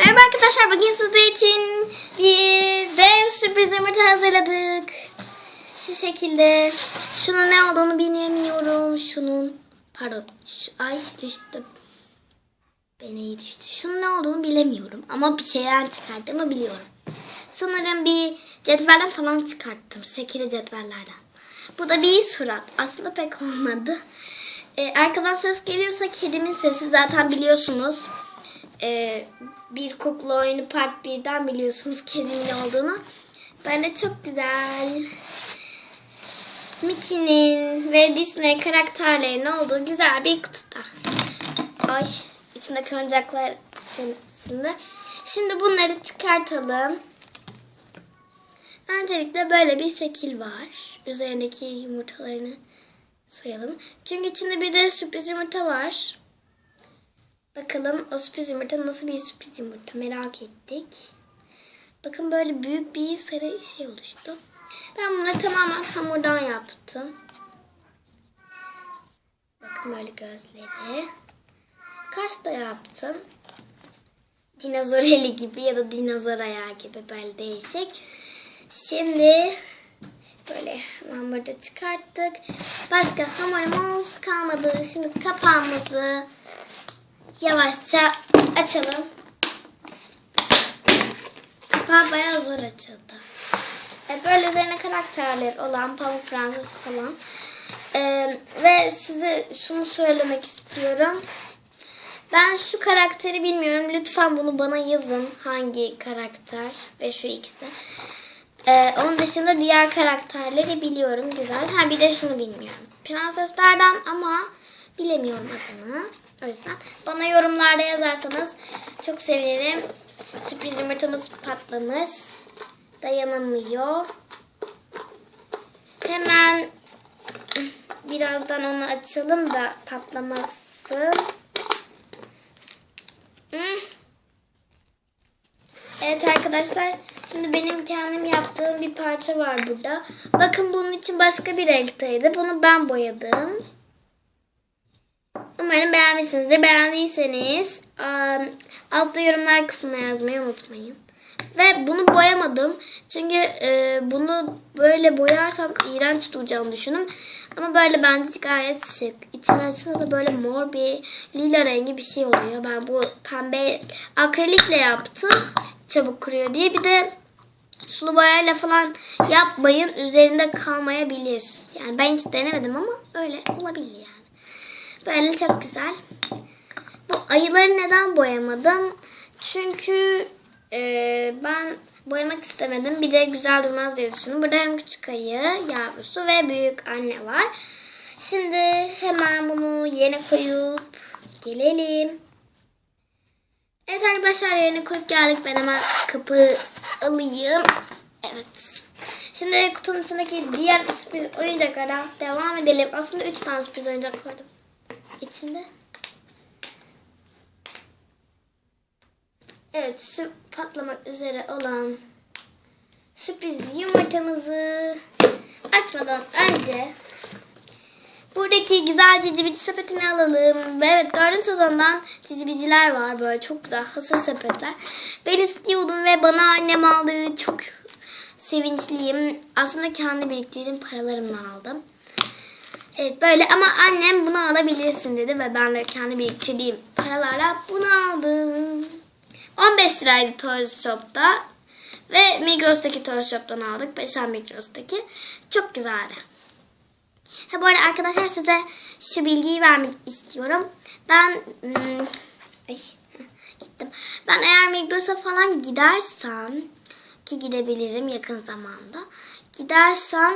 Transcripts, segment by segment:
Merhaba arkadaşlar bugün sizler için bir dev sürpriz yumurta hazırladık. Şu şekilde. Şunun ne olduğunu bilmiyorum. Şunun pardon. Şu, ay düştü. Beneği düştü. Şunun ne olduğunu bilemiyorum. Ama bir şeyden çıkarttığımı biliyorum. Sanırım bir cetvelden falan çıkarttım. Şekilli cetvellerden. Bu da bir surat. Aslında pek olmadı. Ee, arkadan ses geliyorsa kedimin sesi zaten biliyorsunuz. Ee, bir kukla oyunu part 1'den biliyorsunuz kedinin olduğunu. Böyle çok güzel. Mickey'nin ve Disney karakterlerinin olduğu güzel bir kutuda. Ay içindeki oyuncaklar içinde. Şimdi bunları çıkartalım. Öncelikle böyle bir şekil var. Üzerindeki yumurtalarını soyalım. Çünkü içinde bir de sürpriz yumurta var. Bakalım o sürpriz yumurta nasıl bir sürpriz yumurta merak ettik. Bakın böyle büyük bir sarı şey oluştu. Ben bunları tamamen hamurdan yaptım. Bakın böyle gözleri. Kaş da yaptım. Dinozor eli gibi ya da dinozor ayağı gibi böyle değişik. Şimdi böyle hamurda çıkarttık. Başka hamurumuz kalmadı. Şimdi kapağımızı yavaşça açalım. Kapağı bayağı zor açıldı. Evet, böyle üzerine karakterler olan Pamuk Prenses falan. Ee, ve size şunu söylemek istiyorum. Ben şu karakteri bilmiyorum. Lütfen bunu bana yazın. Hangi karakter ve şu ikisi. Ee, onun dışında diğer karakterleri biliyorum. Güzel. Ha bir de şunu bilmiyorum. Prenseslerden ama bilemiyorum adını. O yüzden bana yorumlarda yazarsanız çok sevinirim. Sürpriz yumurtamız patlamış. Dayanamıyor. Hemen birazdan onu açalım da patlamasın. Hmm. Evet arkadaşlar şimdi benim kendim yaptığım bir parça var burada. Bakın bunun için başka bir renkteydi. Bunu ben boyadım. Umarım beğenmişsinizdir. Beğendiyseniz altta yorumlar kısmına yazmayı unutmayın. Ve bunu boyamadım. Çünkü e, bunu böyle boyarsam iğrenç duracağını düşündüm. Ama böyle bence gayet şık. İçine açınca da böyle mor bir lila rengi bir şey oluyor. Ben bu pembe akrilikle yaptım. Çabuk kuruyor diye. Bir de sulu boyayla falan yapmayın. Üzerinde kalmayabilir. Yani ben hiç denemedim ama öyle olabilir yani. Böyle çok güzel. Bu ayıları neden boyamadım? Çünkü ee, ben boyamak istemedim. Bir de güzel durmaz diye düşündüm. Burada hem küçük ayı, yavrusu ve büyük anne var. Şimdi hemen bunu yerine koyup gelelim. Evet arkadaşlar yerine koyup geldik. Ben hemen kapı alayım. Evet. Şimdi kutunun içindeki diğer sürpriz oyuncaklara devam edelim. Aslında 3 tane sürpriz oyuncak vardı. İçinde. Evet şu patlamak üzere olan sürpriz yumurtamızı açmadan önce buradaki güzel cicibici sepetini alalım. Ve Evet dördüncü sezondan cicibiciler var böyle çok güzel hasır sepetler. Ben istiyordum ve bana annem aldı. Çok sevinçliyim. Aslında kendi biriktirdiğim paralarımla aldım. Evet böyle ama annem bunu alabilirsin dedi ve ben de kendi biriktirdiğim paralarla bunu aldım. 15 liraydı Toys Shop'ta. Ve Migros'taki Toys Shop'tan aldık. Beşen Migros'taki. Çok güzeldi. Ha bu arada arkadaşlar size şu bilgiyi vermek istiyorum. Ben hmm, ay, gittim. Ben eğer Migros'a falan gidersem ki gidebilirim yakın zamanda. Gidersem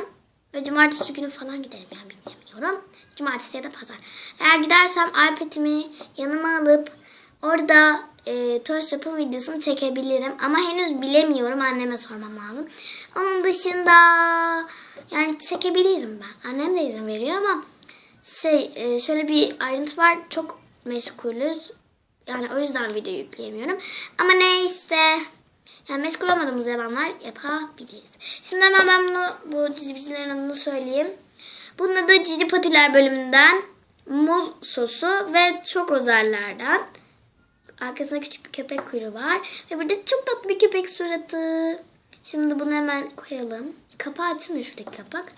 ve cumartesi günü falan giderim yani bilmiyorum. Cumartesi ya da pazar. Eğer gidersem iPad'imi yanıma alıp orada e, Toy Shop'un videosunu çekebilirim. Ama henüz bilemiyorum. Anneme sormam lazım. Onun dışında yani çekebilirim ben. Annem de izin veriyor ama şey e, şöyle bir ayrıntı var. Çok meşgulüz. Yani o yüzden video yükleyemiyorum. Ama neyse. Yani meşgul olmadığımız zamanlar yapabiliriz. Şimdi hemen ben bunu bu cicibicilerin adını söyleyeyim. Bunun adı Cici Patiler bölümünden muz sosu ve çok özellerden Arkasında küçük bir köpek kuyruğu var. Ve burada çok tatlı bir köpek suratı. Şimdi bunu hemen koyalım. Kapağı açılmıyor şuradaki kapak.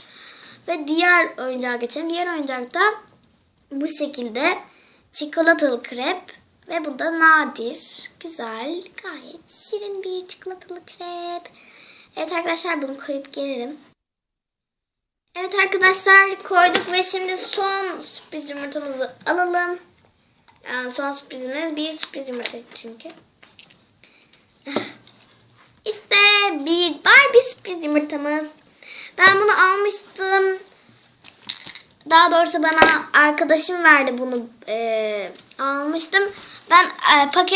Ve diğer oyuncağa geçelim. Diğer oyuncakta bu şekilde çikolatalı krep ve bu da nadir. Güzel, gayet şirin bir çikolatalı krep. Evet arkadaşlar bunu koyup gelelim. Evet arkadaşlar koyduk ve şimdi son sürpriz yumurtamızı alalım. Yani son sürprizimiz bir sürpriz yumurta çünkü. İşte bir Barbie sürpriz yumurtamız. Ben bunu almıştım. Daha doğrusu bana arkadaşım verdi bunu. Ee, almıştım. Ben e, paket